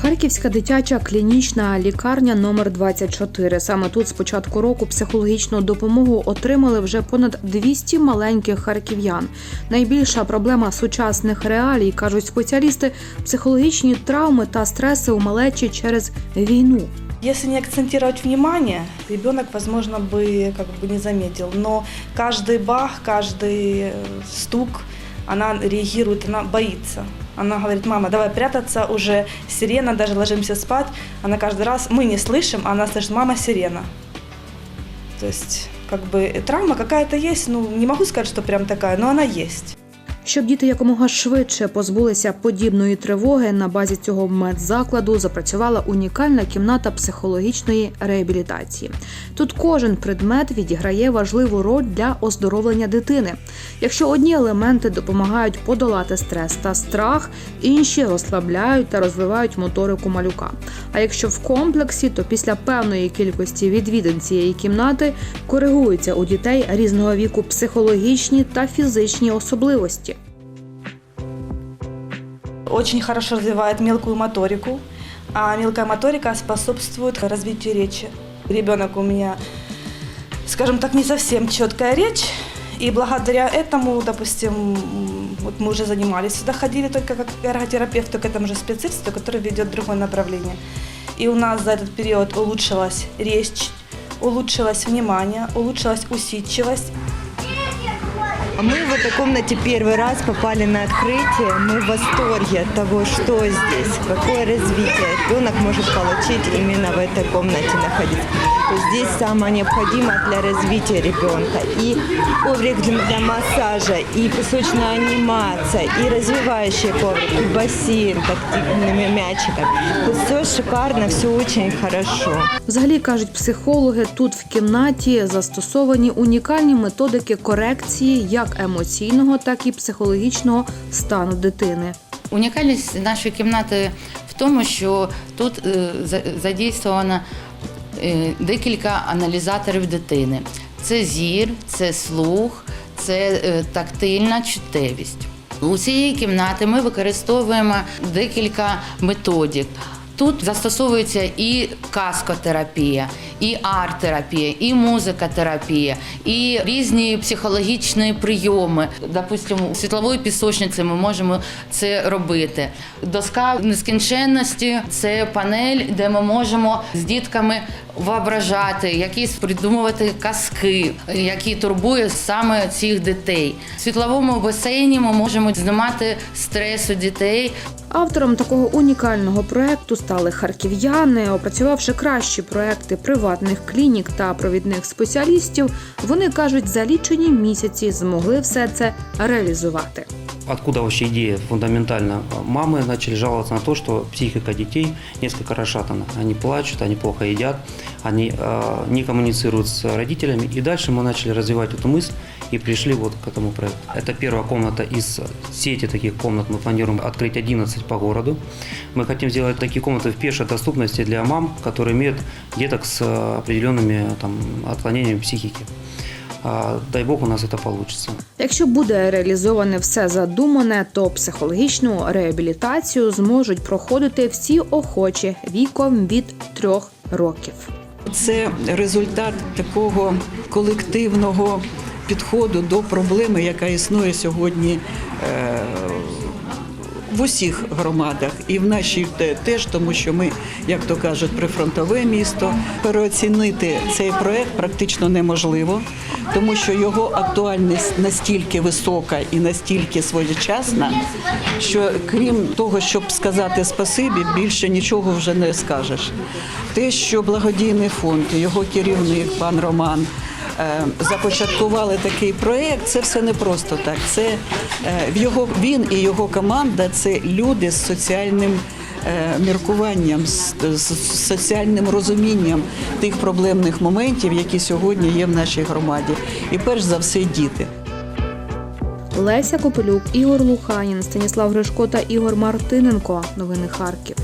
Харківська дитяча клінічна лікарня номер 24. Саме тут з початку року психологічну допомогу отримали вже понад 200 маленьких харків'ян. Найбільша проблема сучасних реалій, кажуть спеціалісти, психологічні травми та стреси у малечі через війну. Если не акцентировать внимание, ребенок, возможно, бы как бы не заметил. Но каждый бах, каждый э, стук, она реагирует, она боится. Она говорит, мама, давай прятаться, уже сирена, даже ложимся спать. Она каждый раз, мы не слышим, а она слышит, мама, сирена. То есть, как бы, травма какая-то есть, ну, не могу сказать, что прям такая, но она есть. Щоб діти якомога швидше позбулися подібної тривоги, на базі цього медзакладу запрацювала унікальна кімната психологічної реабілітації. Тут кожен предмет відіграє важливу роль для оздоровлення дитини. Якщо одні елементи допомагають подолати стрес та страх, інші розслабляють та розвивають моторику малюка. А якщо в комплексі, то після певної кількості відвідин цієї кімнати коригуються у дітей різного віку психологічні та фізичні особливості. Очень хорошо развивает мелкую моторику, а мелкая моторика способствует развитию речи. Ребенок у меня, скажем так, не совсем четкая речь, и благодаря этому, допустим, вот мы уже занимались, сюда ходили только как эрготерапевту к этому же специалисту, который ведет другое направление. И у нас за этот период улучшилась речь, улучшилось внимание, улучшилась усидчивость. А мы в этой комнате первый раз попали на открытие. Мы в восторге от того, что здесь, какое развитие ребенок может получить именно в этой комнате находиться. То есть Здесь самое необходимое для развития ребенка. И коврик для массажа, и песочная анимация, и развивающий коврик, и бассейн тактильными мячиками. То все шикарно, все очень хорошо. Взагалі кажуть психологи, тут в кімнаті застосовані унікальні методики корекції як емоційного, так і психологічного стану дитини. Унікальність нашої кімнати в тому, що тут е, за- задействовано е, декілька аналізаторів дитини. Це зір, це слух, це е, тактильна чуттєвість. У цієї кімнати ми використовуємо декілька методик. Тут застосовується і каскотерапія, і арт-терапія, і музикотерапія, і різні психологічні прийоми. Допустимо, у світлової пісочниці ми можемо це робити. Доска нескінченності це панель, де ми можемо з дітками воображати, якісь придумувати казки, які турбують саме цих дітей. В світловому басейні ми можемо знімати стрес у дітей, Автором такого унікального проекту стали харків'яни. Опрацювавши кращі проекти приватних клінік та провідних спеціалістів, вони кажуть, за лічені місяці змогли все це реалізувати. Откуда вообще идея фундаментально? Мамы начали жаловаться на то, что психика детей несколько расшатана. Они плачут, они плохо едят, они э, не коммуницируют с родителями. И дальше мы начали развивать эту мысль и пришли вот к этому проекту. Это первая комната из сети таких комнат. Мы планируем открыть 11 по городу. Мы хотим сделать такие комнаты в пешей доступности для мам, которые имеют деток с определенными там, отклонениями психики. А, Дай бог у нас це вийде. Якщо буде реалізоване все задумане, то психологічну реабілітацію зможуть проходити всі охочі віком від трьох років. Це результат такого колективного підходу до проблеми, яка існує сьогодні е, в усіх громадах, і в нашій теж, тому що ми, як то кажуть, прифронтове місто. Переоцінити цей проект практично неможливо, тому що його актуальність настільки висока і настільки своєчасна, що крім того, щоб сказати спасибі, більше нічого вже не скажеш. Те, що благодійний фонд, його керівник, пан Роман. Е, Започаткували такий проєкт, це все не просто так. Це е, його він і його команда це люди з соціальним е, міркуванням, з, соціальним розумінням тих проблемних моментів, які сьогодні є в нашій громаді. І перш за все діти. Леся Копелюк, Ігор Луханін, Станіслав Гришко та Ігор Мартиненко. Новини Харків.